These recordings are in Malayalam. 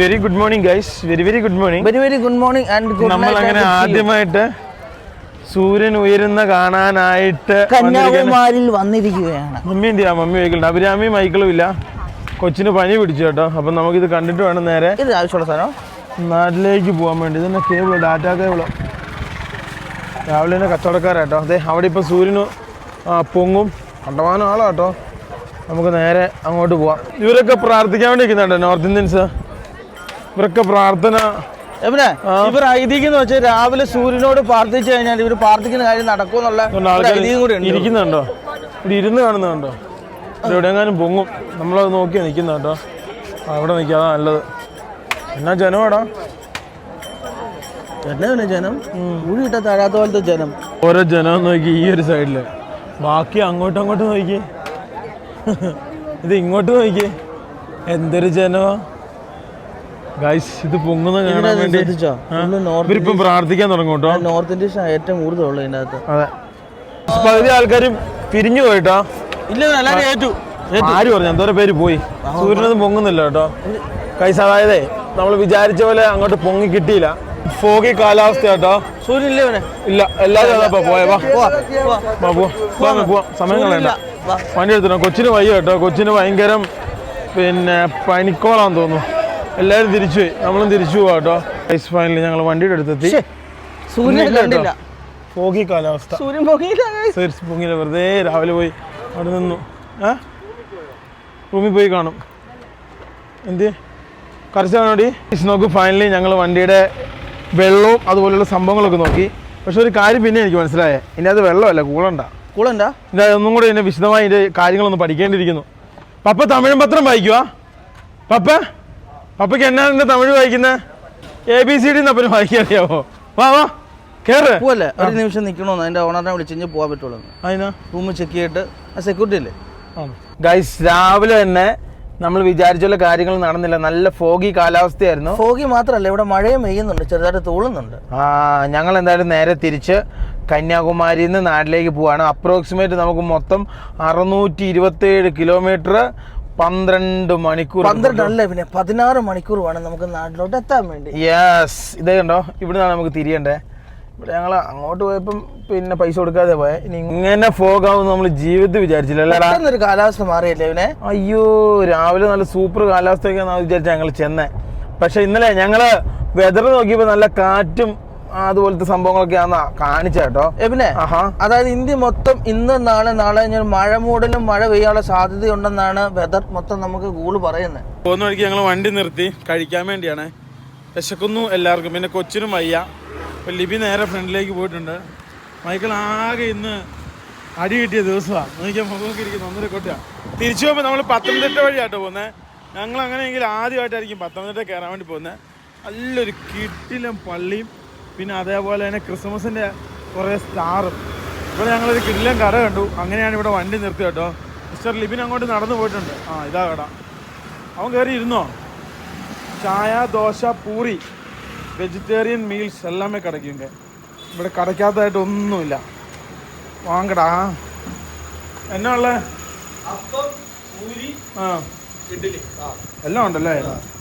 Very good morning guys very very good morning very very good morning and good നമ്മൾ അങ്ങനെ ആദ്യമായിട്ട് സൂര്യൻ ഉയരുന്ന കാണാനായിട്ട് കന്യാകുമാരിൽ വന്നിരിക്കുകയാണ്. മമ്മി എന്തിയാ മമ്മി മൈക്കിളുണ്ട് അഭിരാമി മൈക്കിളും ഇല്ല. കൊച്ചിന് പനി പിടിച്ചു കേട്ടോ. അപ്പം നമുക്കിത് കണ്ടിട്ട് വേണം നേരെ ഇത് ആവശ്യമുള്ള സാധനം? നാട്ടിലേക്ക് പോകാൻ വേണ്ടി. ഇതന്നെ കേബിൾ ഡാറ്റ കേബിൾ. രാവിലെ തന്നെ കച്ചവടക്കാരാട്ടോ അതെ അവിടെ ഇപ്പം സൂര്യന് പൊങ്ങും. കണ്ടമാനം ആളാട്ടോ നമുക്ക് നേരെ അങ്ങോട്ട് പോവാം. ഇവരൊക്കെ പ്രാർത്ഥിക്കാൻ വേണ്ടി നിൽക്കുന്നുണ്ടോ? North Indians? ഇവരൊക്കെ പ്രാർത്ഥന. എവിടെ ഇവർ ഐതിഹ്യം വെച്ചാൽ രാവിലെ സൂര്യനോട് പ്രാർത്ഥിച്ചു കഴിഞ്ഞാൽ ഇവർ പ്രാർത്ഥിക്കുന്ന കാര്യം നടക്കുമെന്നുള്ള ഐതിഹ്യം കൂടി ഇരിക്കുന്നുണ്ടോ? ഇവിടെ ഇരുന്ന് കാണുന്നുണ്ടോ? എവിടെയെങ്ങാനും പൊങ്ങും. നമ്മളത് നോക്കിയാ നിൽക്കുന്ന കേട്ടോ അവിടെ നിൽക്കാതാ നല്ലത്. എന്നാ ജനമാടാ? എന്നാ ജനം? കിട്ടാൻ താഴാത്ത പോലത്തെ ജനം. ഓരോ ജനം നോക്കി ഈ ഒരു സൈഡിൽ ബാക്കി അങ്ങോട്ടും അങ്ങോട്ടും നോക്കി. ഇത് ഇങ്ങോട്ട് നോക്കി. എന്തൊരു ജനമാ? ഗൈസ് ഇത് പൊങ്ങുന്ന കാണാൻ വേണ്ടി. ഇവരിപ്പം പ്രാർത്ഥിക്കാൻ തുടങ്ങും കേട്ടോ. നോർത്ത് ഇന്ത്യൻ ഏറ്റവും കൂടുതലുള്ളത് ഇതിന്റെ അകത്ത് അതെ. പകുതി ആൾക്കാരും പിരിഞ്ഞു പോയിട്ടോ ഇല്ല എല്ലാവരും ഏറ്റു. ആര് പറഞ്ഞു? എന്തോരം പേര് പോയി. സൂര്യനൊന്നും പൊങ്ങുന്നില്ല കേട്ടോ. കൈസ് അതായത് നമ്മൾ വിചാരിച്ച പോലെ അങ്ങോട്ട് പൊങ്ങി കിട്ടിയില്ല. ഫോഗി കാലാവസ്ഥ കേട്ടോ. സൂര്യൻ ഇല്ല ഇല്ല എല്ലാവരും അതാ പോയ. വാ. പോവാ, പോവാ. സമയം കളയണ്ട. വണ്ടി എടുത്തിട്ടോ കൊച്ചിന് വയ്യ കേട്ടോ. കൊച്ചിന് ഭയങ്കരം പിന്നെ പനിക്കോളാന്ന് തോന്നുന്നു. എല്ലാവരും തിരിച്ചു പോയി. നമ്മളും തിരിച്ചു പോവാ കേട്ടോ. ഐസ് ഫൈനലി ഞങ്ങൾ വണ്ടിയുടെ അടുത്തെത്തി. സൂര്യൻ കണ്ടില്ല. ഫോഗി കാലാവസ്ഥ. സൂര്യൻ പൊങ്ങിയില്ല വെറുതെ രാവിലെ പോയി അവിടെ നിന്നു. ഏ? റൂമിൽ പോയി കാണും. എന്ത്? കറച്ചാണോടി നോക്ക് ഫൈനലി ഞങ്ങൾ വണ്ടിയുടെ വെള്ളവും അതുപോലെയുള്ള സംഭവങ്ങളൊക്കെ നോക്കി. പക്ഷെ ഒരു കാര്യം പിന്നെ എനിക്ക് മനസ്സിലായേ. ഇതിന്റെ അത് വെള്ളമല്ല കൂളണ്ട. കൂളണ്ട? ഇതിന്റെ ഒന്നും കൂടെ ഇതിന്റെ വിശദമായി ഇതിന്റെ കാര്യങ്ങളൊന്ന് പഠിക്കേണ്ടിയിരിക്കുന്നു. പപ്പ തമിഴ് പത്രം വായിക്കുക പപ്പ? പപ്പയ്ക്ക് എന്നാ നിന്റെ തമിഴ് വായിക്കുന്നത് എ ബി സി ഡി എന്നപ്പനും വായിക്കാൻ അറിയാമോ വാ വാ കേറ്. പോവല്ലേ? ഒരു നിമിഷം നിൽക്കണമെന്ന് അതിന്റെ ഓണറിനെ വിളിച്ച് കഴിഞ്ഞാൽ പോകാൻ പറ്റുള്ളൂ അതിനാ റൂം ചെക്ക് ചെയ്തിട്ട് സെക്യൂരിറ്റി അല്ലേ ഗൈസ് രാവിലെ തന്നെ നമ്മൾ വിചാരിച്ചുള്ള കാര്യങ്ങൾ നടന്നില്ല. നല്ല ഫോഗി കാലാവസ്ഥയായിരുന്നു. ഫോഗി മാത്രമല്ല ഇവിടെ മഴയും പെയ്യുന്നുണ്ട്. ചെറുതായിട്ട് തോളുന്നുണ്ട്. ആ, ഞങ്ങൾ എന്തായാലും നേരെ തിരിച്ച് കന്യാകുമാരിയിൽ നിന്ന് നാട്ടിലേക്ക് പോവാണ്. അപ്രോക്സിമേറ്റ് നമുക്ക് മൊത്തം അറുന്നൂറ്റി ഇരുപത്തേഴ് കിലോമീറ്റർ പന്ത്രണ്ട് മണിക്കൂർ പന്ത്രണ്ട് അല്ലേ പിന്നെ പതിനാറ് മണിക്കൂർ വേണം നമുക്ക് നാട്ടിലോട്ട് എത്താൻ വേണ്ടി. യെസ് ഇതേ കണ്ടോ? ഇവിടുന്നാണ് നമുക്ക് തിരിയണ്ടേ. ഇവിടെ ഞങ്ങൾ അങ്ങോട്ട് പോയപ്പം പിന്നെ പൈസ കൊടുക്കാതെ പോയെ. ഇനി ഇങ്ങനെ ഫോഗാവും നമ്മൾ ജീവിതത്തിൽ വിചാരിച്ചില്ല. കാലാവസ്ഥ മാറിയല്ലേ ഇവനെ? അയ്യോ രാവിലെ നല്ല സൂപ്പർ കാലാവസ്ഥയൊക്കെ വിചാരിച്ച ഞങ്ങൾ ചെന്നേ. പക്ഷെ ഇന്നലെ ഞങ്ങൾ വെതർ നോക്കിയപ്പോൾ നല്ല കാറ്റും അതുപോലത്തെ സംഭവങ്ങളൊക്കെയാന്ന് കാണിച്ച കേട്ടോ. എബിനെ ആഹാ. അതായത് ഇന്ത്യ മൊത്തം ഇന്ന് നാളെ നാളെ കഴിഞ്ഞാൽ മഴ മൂടലും മഴ പെയ്യാനുള്ള സാധ്യതയുണ്ടെന്നാണ് വെതർ മൊത്തം നമുക്ക് ഗൂൾ പറയുന്നത് പോകുന്ന വഴിക്ക് ഞങ്ങൾ വണ്ടി നിർത്തി കഴിക്കാൻ വേണ്ടിയാണ്. വിശക്കുന്നു എല്ലാവർക്കും. പിന്നെ കൊച്ചിനും വയ്യ. ഇപ്പൊ ലിബി നേരെ ഫ്രണ്ടിലേക്ക് പോയിട്ടുണ്ട്. മൈക്കിൾ ആകെ ഇന്ന് അടി കിട്ടിയ ദിവസമാണ് നോക്കിയാൽ മുഖമൊക്കെ ഇരിക്കുന്നു. ഒന്നര കൊട്ടാണ് തിരിച്ചു പോകുമ്പോൾ നമ്മൾ പത്തനംതിട്ട വഴിയാട്ടോ പോകുന്നത് ഞങ്ങൾ അങ്ങനെയെങ്കിൽ ആദ്യമായിട്ടായിരിക്കും പത്തനംതിട്ട കയറാൻ വേണ്ടി പോകുന്നത് നല്ലൊരു കിട്ടിലും പള്ളിയും പിന്നെ അതേപോലെ തന്നെ ക്രിസ്മസിന്റെ കുറേ സ്റ്റാറും. ഇവിടെ ഞങ്ങളൊരു കിടിലം കട കണ്ടു. അങ്ങനെയാണ് ഇവിടെ വണ്ടി നിർത്തി കേട്ടോ. മിസ്റ്റർ ലിബിൻ അങ്ങോട്ട് നടന്നു പോയിട്ടുണ്ട്. ആ ഇതാ കട. അവൻ കയറി ഇരുന്നോ? ചായ ദോശ പൂരി വെജിറ്റേറിയൻ മീൽസ് എല്ലാമേ കിടക്കുന്നുണ്ട് ഇവിടെ കടയ്ക്കാത്തതായിട്ട് ഒന്നുമില്ല വാങ്ങടാ. എന്നാ ആ. എല്ലാം ഉണ്ടല്ലേ?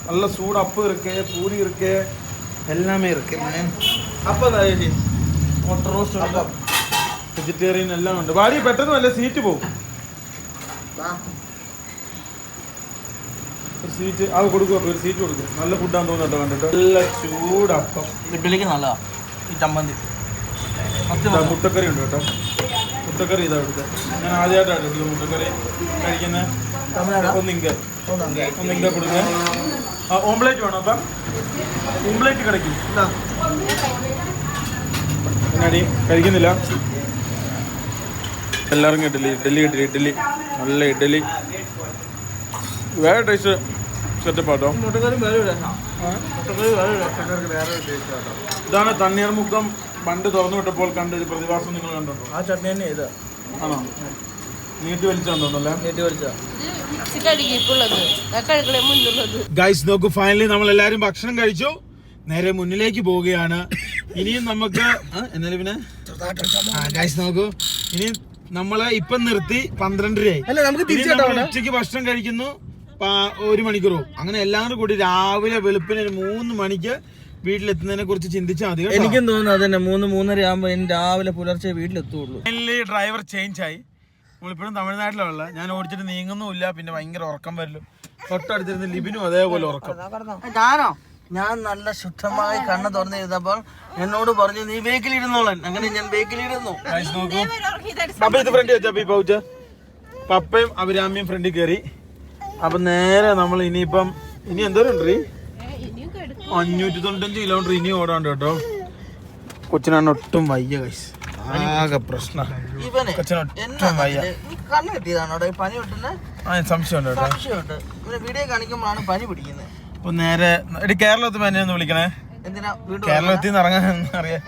നല്ല സൂട് അപ്പ് ഇരിക്കേ പൂരി ഇറക്കേ എല്ലാമേ இருக்கு അപ്പൊ എന്താ ചേച്ചി? മുട്ട ഉണ്ട്. വെജിറ്റേറിയൻ എല്ലാം ഉണ്ട്. ഭാര്യ പെട്ടെന്ന് വല്ല സീറ്റ് പോകും ഒരു സീറ്റ് അത് കൊടുക്കുക ഒരു സീറ്റ് കൊടുക്കും. നല്ല ഫുഡാന്ന് തോന്നുന്നു കണ്ടിട്ട്. നല്ല ചൂടപ്പം. ഇഡ്ഡലിക്ക് നല്ലതാ. ഈ ചമ്മന്തി. സത്യം ഇതാ പറഞ്ഞാ. മുട്ടക്കറി ഉണ്ട് കേട്ടോ. മുട്ടക്കറി ഇതാ ഇവിടുത്തെ ഞാൻ ആദ്യമായിട്ടാണ് മുട്ടക്കറി. കഴിക്കുന്നത് തമിഴ്നാടാ? ഒന്നിങ്ക ഒന്നിങ്ക കൊടുക്കുക ഓംപ്ലേറ്റ് വേണോ അപ്പം. ഓംപ്ലേറ്റ് കിടക്കും എന്നാടി കഴിക്കുന്നില്ല. എല്ലാവർക്കും ഇഡ്ഡലി ഇഡ്ഡലി ഇഡ്ഡലി ഇഡ്ഡലി. നല്ല ഇഡ്ഡലി. വേറെ ടേസ്റ്റ് സെറ്റപ്പാട്ടോ. ഇതാണ് തണ്ണീർമുക്കം പണ്ട് തുറന്നു വിട്ടപ്പോൾ കണ്ട ഒരു പ്രതിഭാസം നിങ്ങൾ കണ്ടോ ആ ചട്നി തന്നെ ഇത്. ആണോ? നീട്ടി ഗൈസ് നോക്കൂ ഫൈനലി നമ്മൾ എല്ലാരും ഭക്ഷണം കഴിച്ചു. നേരെ മുന്നിലേക്ക് പോവുകയാണ്. ഇനിയും നമുക്ക് ആ, എന്നാലും പിന്നെ? ഗൈസ് നോക്കൂ. ഇനി നമ്മളെ ഇപ്പൊ നിർത്തി പന്ത്രണ്ടരയായി. അല്ല നമുക്ക് നമ്മൾ ഭക്ഷണം കഴിക്കുന്നു. ഒരു മണിക്കൂറോ അങ്ങനെ എല്ലാവരും കൂടി രാവിലെ വെളുപ്പിന് ഒരു മൂന്ന് മണിക്ക് വീട്ടിലെത്തുന്നതിനെ കുറിച്ച് ചിന്തിച്ചാൽ മതി. എനിക്കും തോന്നുന്നു അതന്നെ മൂന്ന് മൂന്നര ആകുമ്പോ രാവിലെ പുലർച്ചെ വീട്ടിലെത്തുള്ളൂ. ഡ്രൈവർ ചേഞ്ച് ആയി. നമ്മളിപ്പോഴും തമിഴ്നാട്ടിലുള്ള ഞാൻ ഓടിച്ചിട്ട് നീങ്ങുന്നുമില്ല പിന്നെ ഭയങ്കര ഉറക്കം വരലും. തൊട്ടടുത്തിരുന്ന് ലിബിനും അതേപോലെ ഉറക്കം. ഞാനോ ഞാൻ നല്ല ശുദ്ധമായി കണ്ണ് തുറന്നിരുന്നപ്പോൾ എന്നോട് പറഞ്ഞു നീ ബേക്കിലിരുന്നോളൻ അങ്ങനെ ഞാൻ ബേക്കിലിരുന്നു ഇരുന്നു നോക്കൂ. പപ്പ ഇത് ഫ്രണ്ട് വെച്ചാ? ഈ പൗച്ച്? പപ്പയും അഭിരാമിയും ഫ്രണ്ടിൽ കയറി അപ്പൊ നേരെ നമ്മൾ ഇനിയിപ്പം ഇനി എന്തോരം ഉണ്ട് അഞ്ഞൂറ്റി തൊണ്ണൂറ്റഞ്ച് കിലോമീറ്റർ ഇനി ഓടാണ്ട് കേട്ടോ. കൊച്ചിനാണ് ഒട്ടും വയ്യ കൈസ് ആകെ പ്രശ്നം. ഇവനെ കണ്ണെത്തിയതാണോ പനി വിട്ടുന്ന ആ സംശയമുണ്ട് സംശയമുണ്ട്. ഇവനെ വീഡിയോ കാണിക്കുമ്പോഴാണ് പനി പിടിക്കുന്നത് ഇപ്പൊ നേരെ എടി കേരളത്തിൽ പനി ഒന്ന് വിളിക്കണേ. കേരളത്തിൽ നിന്ന് ഇറങ്ങാൻ അറിയാം?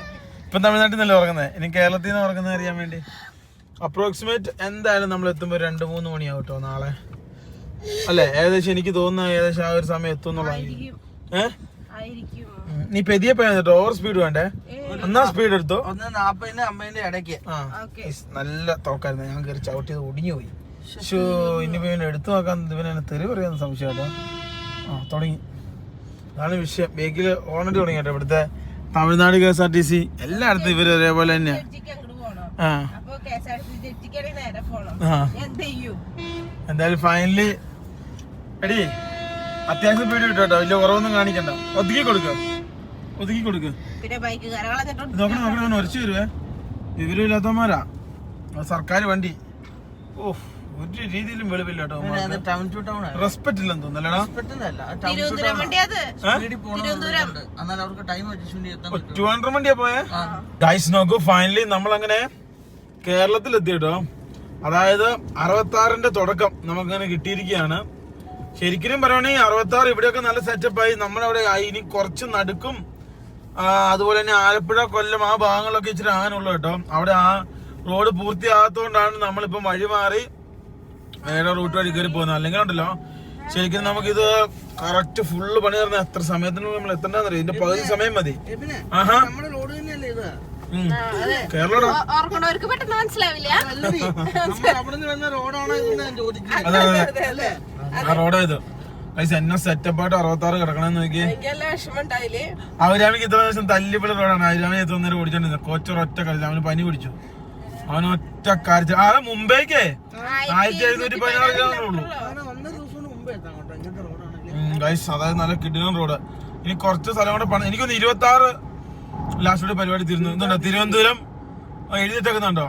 ഇപ്പൊ തമിഴ്നാട്ടിൽ നിന്നല്ലേ ഉറങ്ങുന്നത് ഇനി കേരളത്തിൽ നിന്ന് ഉറങ്ങുന്നത് അറിയാൻ വേണ്ടി. അപ്രോക്സിമേറ്റ് എന്തായാലും നമ്മൾ എത്തുമ്പോൾ രണ്ട് മൂന്ന് മണിയാവും കേട്ടോ നാളെ. അല്ലേ? ഏകദേശം എനിക്ക് തോന്നുന്ന ഏകദേശം ആ ഒരു സമയം എത്തും എന്നുള്ളതായിരിക്കും ഏഹ്. നീ പെതിയെ പോയാ കേട്ടോ. ഓവർ സ്പീഡ് വേണ്ടേ? ഒന്നാം സ്പീഡ് എടുത്തോ. ഒന്ന് നാപ്പതിന്റെ അമ്പതിന്റെ ഇടയ്ക്ക്. നല്ല തോക്കായിരുന്നു. ഞാൻ കയറി ചവിട്ടിയത് ഒടിഞ്ഞു പോയി. ഷോ ഇനിയിപ്പോ ഇവനെ എടുത്തു നോക്കാൻ ഇവനെ തെറി പറയാൻ സംശയം കേട്ടോ. ആ തുടങ്ങി. അതാണ് വിഷയം. ബേക്കിൽ ഓണറ്റ് തുടങ്ങി കേട്ടോ ഇവിടുത്തെ Tamil Nadu K S R T C. എല്ലായിടത്തും ഇവർ ഒരേപോലെ തന്നെയാ ആ. എന്തായാലും ഫൈനലി എടി അത്യാവശ്യം പേടി കിട്ടും കേട്ടോ. വലിയ കുറവൊന്നും കാണിക്കണ്ട. ഒതുക്കി കൊടുക്ക. ഒതുക്കി കൊടുക്ക് നോക്കണം നോക്കണം ഉരച്ചു വരുവേ വിവരമില്ലാത്തമാരാ സർക്കാർ വണ്ടി. ഓ ഒരു രീതിയിലും വെളിവില്ല കേട്ടോ ടൗൺ ടു ടൗൺ ആണ്. റെസ്പെക്ട് ഇല്ലെന്ന് ഹൺഡ്രഡ് വണ്ടിയാ പോയെ? ഗൈസ് നോക്കൂ ഫൈനലി നമ്മൾ അങ്ങനെ കേരളത്തിൽ എത്തി കേട്ടോ അതായത് അറുപത്തി ആറിന്റെ തുടക്കം നമുക്കങ്ങനെ കിട്ടിയിരിക്കുകയാണ്. ശരിക്കും പറയുകയാണെങ്കിൽ അറുപത്തി ആറ് ഇവിടെയൊക്കെ നല്ല സെറ്റപ്പായി നമ്മളവിടെ ആയി. ഇനി കുറച്ച് നടുക്കും അതുപോലെ തന്നെ ആലപ്പുഴ കൊല്ലം ആ ഭാഗങ്ങളിലൊക്കെ ഇച്ചിരി ആനുള്ളൂ കേട്ടോ. അവിടെ ആ റോഡ് പൂർത്തിയാകാത്തതുകൊണ്ടാണ് നമ്മളിപ്പം വഴി മാറി വേറെ റൂട്ട് വഴി കയറി പോകുന്നത്. അല്ലെങ്കിൽ ഉണ്ടല്ലോ ശരിക്കും നമുക്കിത് കറക്റ്റ് ഫുള്ള് പണി തീർന്ന എത്ര സമയത്തിനുള്ളിൽ നമ്മൾ എത്തണ്ടെന്നറിയാം? ഇതിന്റെ പകുതി സമയം മതി. ആഹാ. പെട്ടെന്ന് മനസ്സിലാവില്ല. ആ റോഡ് ഇത്. പൈസ എന്നെ സെറ്റപ്പ് ആയിട്ട് അറുപത്തി ആറ് കിടക്കണമെന്ന് നോക്കി അവരാമിക്ക് ഇത്ര ദിവസം തല്ലിപ്പിള്ള റോഡാണ്. അവരാമി എത്തുന്നേരം ഓടിച്ചോണ്ടിരുന്നത് കോച്ചർ ഒറ്റ കളിച്ചു അവന് പനി പിടിച്ചു. അവൻ ഒറ്റ കാരിച്ചു ആ മുംബൈക്കേ. ആയിരത്തി എഴുന്നൂറ്റി പതിനാറ് കിലോമീറ്റർ ഉള്ളൂ. ഗൈസ് അതായത് നല്ല കിടിലൻ റോഡ്. ഇനി കുറച്ച് സ്ഥലം കൂടെ പണി എനിക്കൊന്ന് ഇരുപത്തി ആറ് ലാസ്റ്റോടെ പരിപാടി തിരുന്നു തിരുവനന്തപുരം ആ, എഴുതിട്ടേക്കുന്നുണ്ടോ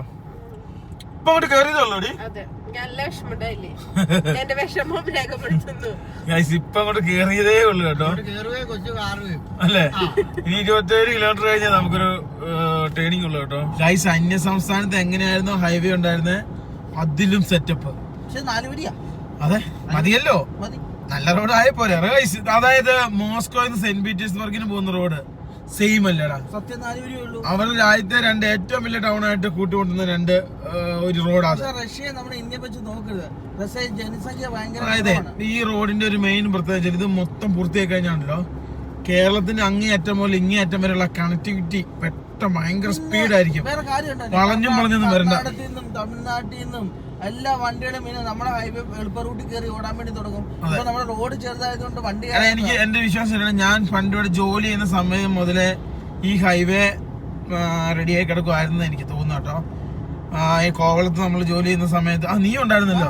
ഇപ്പൊ അങ്ങോട്ട് കയറിയതല്ലോ അതെ. ഇപ്പൊ അങ്ങോട്ട് കേറിയതേ ഉള്ളു കേട്ടോ. അല്ലേ? ഇനി ഇരുപത്തേഴ് കിലോമീറ്റർ കഴിഞ്ഞാൽ നമുക്കൊരു ട്രെയിനിങ് ഉള്ളു കേട്ടോ. ഗൈസ് അന്യ സംസ്ഥാനത്ത് എങ്ങനെയായിരുന്നു ഹൈവേ ഉണ്ടായിരുന്നത് അതിലും സെറ്റപ്പ് അതെ മതിയല്ലോ. മതി. നല്ല റോഡ് ആയി പോലെ ഗൈസ് അതായത് മോസ്കോയിൽ സെന്റ് പീറ്റേഴ്സ്ബർഗിന് പോകുന്ന റോഡ് സെയിം അല്ലടാ സത്യം അവരുടെ രാജ്യത്തെ രണ്ട് ഏറ്റവും വലിയ ടൗൺ ആയിട്ട് കൂട്ടിക്കൊണ്ടുന്ന രണ്ട് ഒരു റോഡാണ് റഷ്യ നമ്മുടെ ഇന്ത്യയെ വെച്ച് നോക്കരുത്. റഷ്യ ജനസംഖ്യ ഭയങ്കര അതായത് ഈ റോഡിന്റെ ഒരു മെയിൻ പ്രത്യേകത ഇത് മൊത്തം പൂർത്തിയായി കഴിഞ്ഞാണല്ലോ കേരളത്തിന്റെ അങ്ങേയറ്റം മുതൽ ഇങ്ങേയറ്റം വരെയുള്ള കണക്ടിവിറ്റി പെട്ടെന്ന് ഭയങ്കര സ്പീഡായിരിക്കും വളഞ്ഞും വളഞ്ഞൊന്നും വരണ്ട. തമിഴ്നാട്ടിൽ നിന്നും എല്ലാ വണ്ടികളും ഇനി നമ്മുടെ ഹൈവേ എളുപ്പ റൂട്ടിൽ കയറി ഓടാൻ വേണ്ടി തുടങ്ങും. ഇപ്പൊ നമ്മുടെ റോഡ് ചെറുതായതുകൊണ്ട് വണ്ടി അല്ല എനിക്ക് എന്റെ വിശ്വാസം ഞാൻ പണ്ട് ഇവിടെ ജോലി ചെയ്യുന്ന സമയം മുതലേ ഈ ഹൈവേ റെഡിയായി കിടക്കുമായിരുന്നു എനിക്ക് തോന്നുന്നു കേട്ടോ. ഈ കോവളത്ത് നമ്മൾ ജോലി ചെയ്യുന്ന സമയത്ത്. ആ നീ ഉണ്ടായിരുന്നില്ല?